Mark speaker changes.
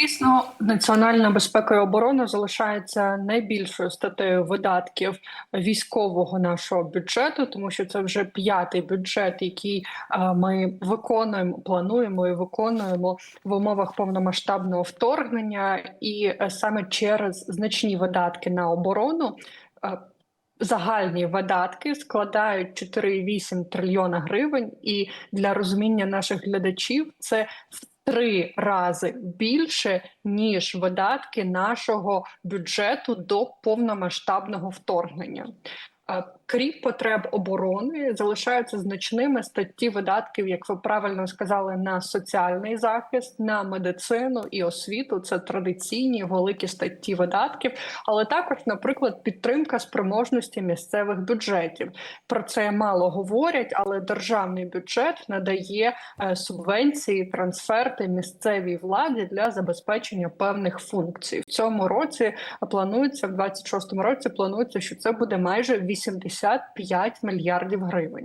Speaker 1: Дійсно, національна безпека і оборона залишається найбільшою статтею видатків військового нашого бюджету, тому що це вже п'ятий бюджет, який е, ми виконуємо, плануємо і виконуємо в умовах повномасштабного вторгнення, і е, саме через значні видатки на оборону. Загальні видатки складають 4,8 трильйона гривень, і для розуміння наших глядачів це в три рази більше ніж видатки нашого бюджету до повномасштабного вторгнення. Крім потреб оборони, залишаються значними статті видатків, як ви правильно сказали, на соціальний захист, на медицину і освіту. Це традиційні великі статті видатків, але також, наприклад, підтримка спроможності місцевих бюджетів. Про це мало говорять, але державний бюджет надає е, субвенції, трансферти місцевій владі для забезпечення певних функцій. В цьому році планується в 26-му році. Планується, що це буде майже 85 мільярдів гривень.